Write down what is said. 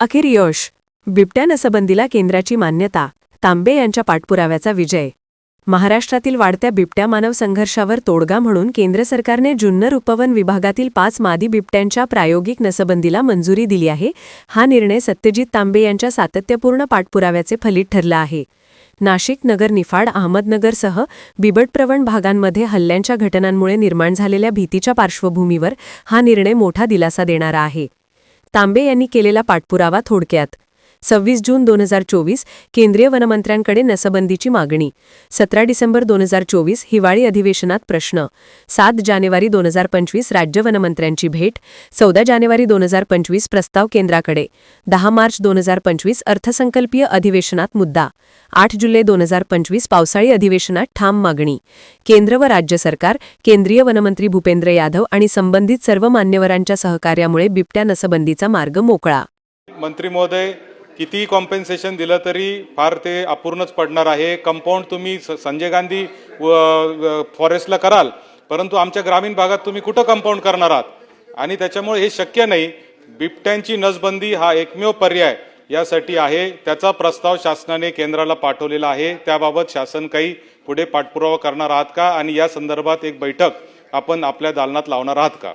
अखेर यश. बिबट्या नसबंदीला केंद्राची मान्यता तांबे यांच्या पाठपुराव्याचा विजय. महाराष्ट्रातील वाढत्या बिबट्या मानव संघर्षावर तोडगा म्हणून केंद्र सरकारने जुन्नर उपवन विभागातील पाच मादी बिबट्यांच्या प्रायोगिक नसबंदीला मंजुरी दिली आहे. हा निर्णय सत्यजित तांबे यांच्या सातत्यपूर्ण पाठपुराव्याचे फलित ठरला आहे. नाशिक नगर निफाड अहमदनगरसह बिबटप्रवण भागांमध्ये हल्ल्यांच्या घटनांमुळे निर्माण झालेल्या भीतीच्या पार्श्वभूमीवर हा निर्णय मोठा दिलासा देणारा आहे. तांबे यांनी केलेला पाठपुरावा थोडक्यात. सव्वीस जून दोन हजार चोवीस केंद्रीय वनमंत्र्यांकडे नसबंदीची मागणी. सतरा डिसेंबर दोन हजार चोवीस हिवाळी अधिवेशनात प्रश्न. सात जानेवारी दोन हजार पंचवीस राज्य वनमंत्र्यांची भेट. चौदा जानेवारी दोन हजार पंचवीस प्रस्ताव केंद्राकडे. दहा मार्च दोन हजार पंचवीस अर्थसंकल्पीय अधिवेशनात मुद्दा. आठ जुलै दोन हजार पंचवीस पावसाळी अधिवेशनात ठाम मागणी. केंद्र व राज्य सरकार केंद्रीय वनमंत्री भूपेंद्र यादव आणि संबंधित सर्व मान्यवरांच्या सहकार्यामुळे बिबट्या नसबंदीचा मार्ग मोकळा. मंत्री महोदय कितीही कॉम्पेन्सेशन दिलं तरी फार ते अपूर्णच पडणार आहे. कंपाऊंड तुम्ही स- संजय गांधी व फॉरेस्टला कराल परंतु आमच्या ग्रामीण भागात तुम्ही कुठं कंपाऊंड करणार आहात? आणि त्याच्यामुळे हे शक्य नाही. बिबट्यांची नसबंदी हा एकमेव पर्याय यासाठी आहे. त्याचा प्रस्ताव शासनाने केंद्राला पाठवलेला आहे. त्याबाबत शासन काही पुढे पाठपुरावा करणार आहात का? आणि या संदर्भात एक बैठक आपण आपल्या दालनात लावणार आहात का?